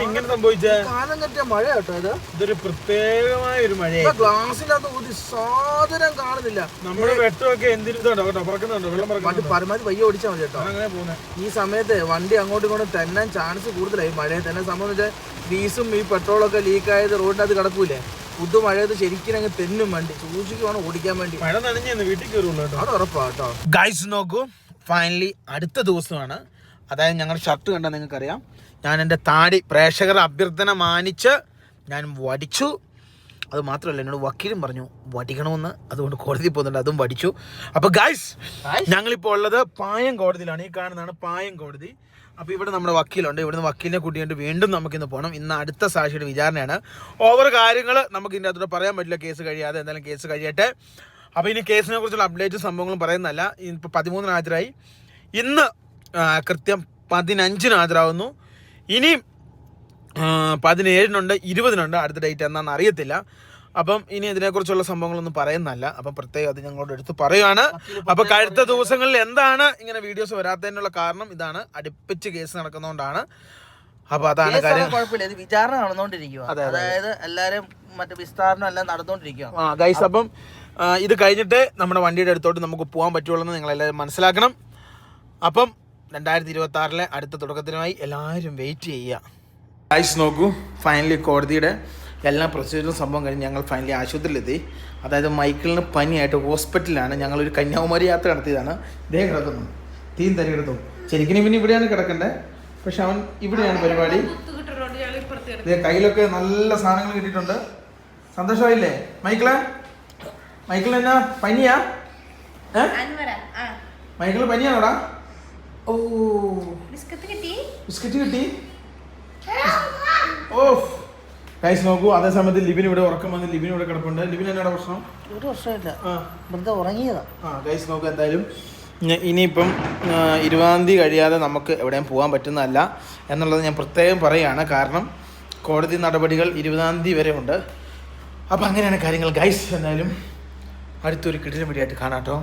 ഇങ്ങനെ സംഭവിച്ചേ കാലം കെട്ടിയ മഴ കേട്ടോ ഇത്? ഇതൊരു പ്രത്യേകമായ ഒരു മഴ ഗ്ലാസിനകത്ത് ഒരു സാധനം കാണുന്നില്ല. നമ്മുടെ വെട്ടമൊക്കെ എന്തിനുണ്ടോ കേട്ടോ? പറക്കുന്നുണ്ടോ? വെള്ളം വണ്ടി പറക്കുന്നുണ്ടോ പരമാവധി വയ്യ ഓടിച്ചാൽ മതി കേട്ടോ. അങ്ങനെ പോകുന്നത് ഈ സമയത്ത് വണ്ടി അങ്ങോട്ടും ഇങ്ങോട്ടും തന്നെ ചാൻസ് കൂടുതലായി. മഴയെ തന്നെ സംഭവം വെച്ചാൽ ഗ്രീസും ഈ പെട്രോളൊക്കെ ലീക്കായത് അത് കിടക്കൂലേ? പുതു മഴയത് ശരിക്കും അങ്ങ് തെന്നും വണ്ടി. സൂക്ഷിക്കുവാണ് ഓടിക്കാൻ വേണ്ടി. മഴ നനഞ്ഞു വീട്ടിൽ കയറുള്ളൂ കേട്ടോ. അത് ഉറപ്പാ ഗൈസ് നോക്കൂ. ഫൈനലി അടുത്ത ദിവസമാണ്. അതായത് ഞങ്ങളുടെ ഷർട്ട് കണ്ടാൽ നിങ്ങൾക്കറിയാം. ഞാൻ എന്റെ താടി പ്രേക്ഷകരുടെ അഭ്യർത്ഥന മാനിച്ച് ഞാൻ വടിച്ചു. അത് മാത്രമല്ല എന്നോട് വക്കീലും പറഞ്ഞു വടിക്കണമെന്ന്. അതുകൊണ്ട് കോടതി പോകുന്നുണ്ട് അതും വടിച്ചു. അപ്പോൾ ഗൈസ് ഞങ്ങളിപ്പോൾ ഉള്ളത് പായം കോടതിയിലാണ്. ഈ കാണുന്നതാണ് പായം കോടതി. അപ്പോൾ ഇവിടെ നമ്മുടെ വക്കീലുണ്ട്. ഇവിടുന്ന് വക്കീലിനെ കൂട്ടിയിട്ട് വീണ്ടും നമുക്ക് ഇന്ന് പോകണം ഇന്ന് അടുത്ത സാക്ഷിയുടെ വിചാരണയാണ്. ഓവർ കാര്യങ്ങൾ നമുക്ക് ഇതിന്റെ അകത്തോടെ പറയാൻ പറ്റില്ല. കേസ് കഴിയാതെ എന്തായാലും കേസ് കഴിയട്ടെ. അപ്പോൾ ഇനി കേസിനെ കുറിച്ചുള്ള അപ്ഡേറ്റും സംഭവങ്ങളും പറയുന്നതല്ല. ഇപ്പൊ പതിമൂന്നിന് ഹാജരായി. ഇന്ന് കൃത്യം പതിനഞ്ചിന് ഹാജരാകുന്നു. ഇനിയും പതിനേഴിനുണ്ട് ഇരുപതിനുണ്ട് അടുത്ത ഡേറ്റ് എന്താണെന്ന് അറിയത്തില്ല. അപ്പം ഇനി ഇതിനെക്കുറിച്ചുള്ള സംഭവങ്ങളൊന്നും പറയുന്നല്ല അപ്പം പ്രത്യേകം അത് ഞങ്ങളോട് എടുത്ത് പറയുകയാണ് അപ്പം കഴിഞ്ഞ ദിവസങ്ങളിൽ എന്താണ് ഇങ്ങനെ വീഡിയോസ് വരാത്തതിനുള്ള കാരണം? ഇതാണ് അടുപ്പിച്ച് കേസ് നടക്കുന്നതുകൊണ്ടാണ് അപ്പൊ അതാണ് കാര്യം. കുഴപ്പമില്ല. ഇത് വിചാരണ നടന്നുകൊണ്ടിരിക്കുക അതെ, അതെ. അതായത് എല്ലാരും മറ്റേ വിസ്താരണം എല്ലാം നടന്നുകൊണ്ടിരിക്കുക ഗൈസ് അപ്പം ഇത് കഴിഞ്ഞിട്ട് നമ്മുടെ വണ്ടിയുടെ അടുത്തോട്ട് നമുക്ക് പോകാൻ പറ്റുള്ളൂ എന്ന് നിങ്ങളെല്ലാവരും മനസ്സിലാക്കണം. അപ്പം രണ്ടായിരത്തി ഇരുപത്തി ആറിലെ അടുത്ത തുടക്കത്തിനായി എല്ലാവരും വെയിറ്റ് ചെയ്യുക. ആയിസ് നോക്കൂ. ഫൈനലി കോടതിയുടെ എല്ലാ പ്രൊസീജിയറും സംഭവം കഴിഞ്ഞ് ഞങ്ങൾ ഫൈനലി ആശുപത്രിയിലെത്തി. അതായത് മൈക്കിളിന് പനിയായിട്ട് ഹോസ്പിറ്റലിലാണ് ഞങ്ങളൊരു കന്യാകുമാരി യാത്ര നടത്തിയതാണ്. ഇദ്ദേഹം കിടക്കുന്നു. തീൻ തരി കിടത്തും ശരിക്കും പിന്നെ ഇവിടെയാണ് കിടക്കേണ്ടത് പക്ഷെ അവൻ ഇവിടെയാണ് പരിപാടി. കയ്യിലൊക്കെ നല്ല സാധനങ്ങൾ കിട്ടിയിട്ടുണ്ട്. സന്തോഷമായില്ലേ? മൈക്കിളെ? മൈക്കിൾ എന്നാ പനിയാ മൈക്കിൾ പനിയാണോടാ? ഓ. ബിസ്ക്കറ്റ് കിട്ടി? ബിസ്ക്കറ്റ് കിട്ടി? ഗൈസ് നോക്കൂ അതേ സമയത്ത് ലിബിൻ ഇവിടെ ഉറക്കം വന്ന് ലിബിൻ ഇവിടെ കിടപ്പുണ്ട്. ലിബിൻ എന്നാടാ പ്രശ്നം? ഒരു വർഷമില്ല വെറുതെ ഉറങ്ങിയതാ. ആ ഗൈസ് നോക്കൂ എന്തായാലും. ഇനിയിപ്പം ഇരുപതാം തീയതി കഴിയാതെ നമുക്ക് എവിടെയും പോകാൻ പറ്റുന്നതല്ല എന്നുള്ളത് ഞാൻ പ്രത്യേകം പറയുകയാണ്. കാരണം കോടതി നടപടികൾ ഇരുപതാം തീയതി വരെ ഉണ്ട്. അപ്പോൾ അങ്ങനെയാണ് കാര്യങ്ങൾ. ഗൈസ് എന്തായാലും അടുത്തൊരു കിടിലം പിടിയായിട്ട് കാണാട്ടോ